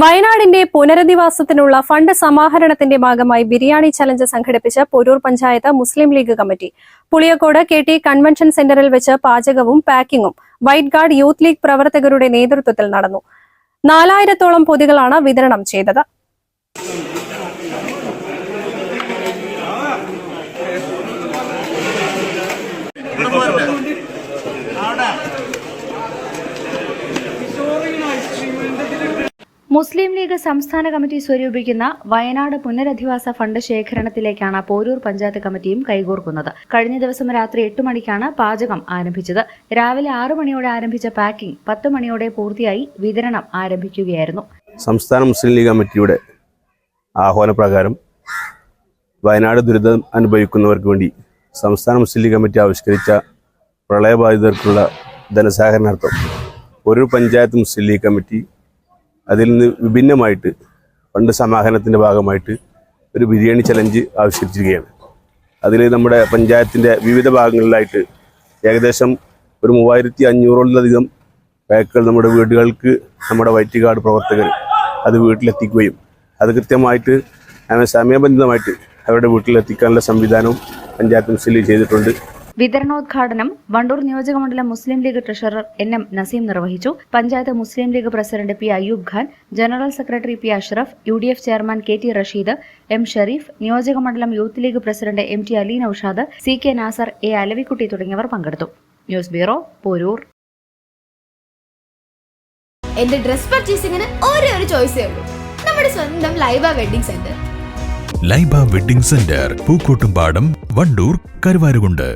വയനാടിന്റെ പുനരധിവാസത്തിനുള്ള ഫണ്ട് സമാഹരണത്തിന്റെ ഭാഗമായി ബിരിയാണി ചലഞ്ച് സംഘടിപ്പിച്ച Poroor panchayat Muslim League committee. Puliyakode K T convention സെന്ററിൽ വെച്ച് പാചകവും പാക്കിങ്ങും വൈറ്റ് ഗാർഡ് യൂത്ത് ലീഗ് പ്രവർത്തകരുടെ നേതൃത്വത്തിൽ നടന്നു. നാലായിരത്തോളം പൊതികളാണ് വിതരണം ചെയ്തത്. മുസ്ലിം ലീഗ് സംസ്ഥാന കമ്മിറ്റി സ്വരൂപിക്കുന്ന വയനാട് പുനരധിവാസ ഫണ്ട് ശേഖരണത്തിലേക്കാണ് പോരൂർ പഞ്ചായത്ത് കമ്മിറ്റിയും കൈകോർക്കുന്നത്. കഴിഞ്ഞ ദിവസം രാത്രി എട്ട് മണിക്കാണ് പാചകം ആരംഭിച്ചത്. രാവിലെ ആറു മണിയോടെ ആരംഭിച്ച പാക്കിംഗ് പത്ത് മണിയോടെ പൂർത്തിയായി വിതരണം ആരംഭിക്കുകയായിരുന്നു. സംസ്ഥാന മുസ്ലിം ലീഗ് കമ്മിറ്റിയുടെ ആഹ്വാനപ്രകാരം വയനാട് ദുരിതം അനുഭവിക്കുന്നവർക്ക് വേണ്ടി സംസ്ഥാന മുസ്ലിം ലീഗ് കമ്മിറ്റി ആവിഷ്കരിച്ച പ്രളയബാധിതർക്കുള്ള ധനസഹകരണാർത്ഥം ഒരു പഞ്ചായത്ത് മുസ്ലിം ലീഗ് കമ്മിറ്റി അതിൽ നിന്ന് വിഭിന്നമായിട്ട് ഫണ്ട് സമാഹരണത്തിന്റെ ഭാഗമായിട്ട് ഒരു ബിരിയാണി ചലഞ്ച് ആവിഷ്കരിച്ചിരിക്കുകയാണ്. അതിൽ നമ്മുടെ പഞ്ചായത്തിന്റെ വിവിധ ഭാഗങ്ങളിലായിട്ട് ഏകദേശം ഒരു മൂവായിരത്തി അഞ്ഞൂറോളിലധികം പാക്കുകൾ നമ്മുടെ വീടുകൾക്ക് നമ്മുടെ വൈറ്റ് കാർഡ് പ്രവർത്തകർ അത് വീട്ടിലെത്തിക്കുകയും അത് കൃത്യമായിട്ട് സമയബന്ധിതമായിട്ട് അവരുടെ വീട്ടിലെത്തിക്കാനുള്ള സംവിധാനവും പഞ്ചായത്ത് മുസ്ലിം ചെയ്തിട്ടുണ്ട്. വിതരണോദ്ഘാടനം വണ്ടൂർ നിയോജകമണ്ഡലം Muslim League treasurer N M Naseem നിർവഹിച്ചു. Panchayat Muslim League president P Ayyub Khan general secretary P Ashraf U D F chairman K T Rasheed M Shareef നിയോജകമണ്ഡലം youth league president M T Ali Naushad C K Nasar A Alavikutty തുടങ്ങിയവർ പങ്കെടുത്തു. News bureau Porur. എന്റെ dress പർച്ചേസിംഗിന് ഒരേ ഒരു ചോയ്സേ ഉള്ളൂ. നമ്മുടെ സ്വന്തം Laiba wedding centre. Laiba wedding centre Pookkottumpadam Wandoor Karuvarakundu.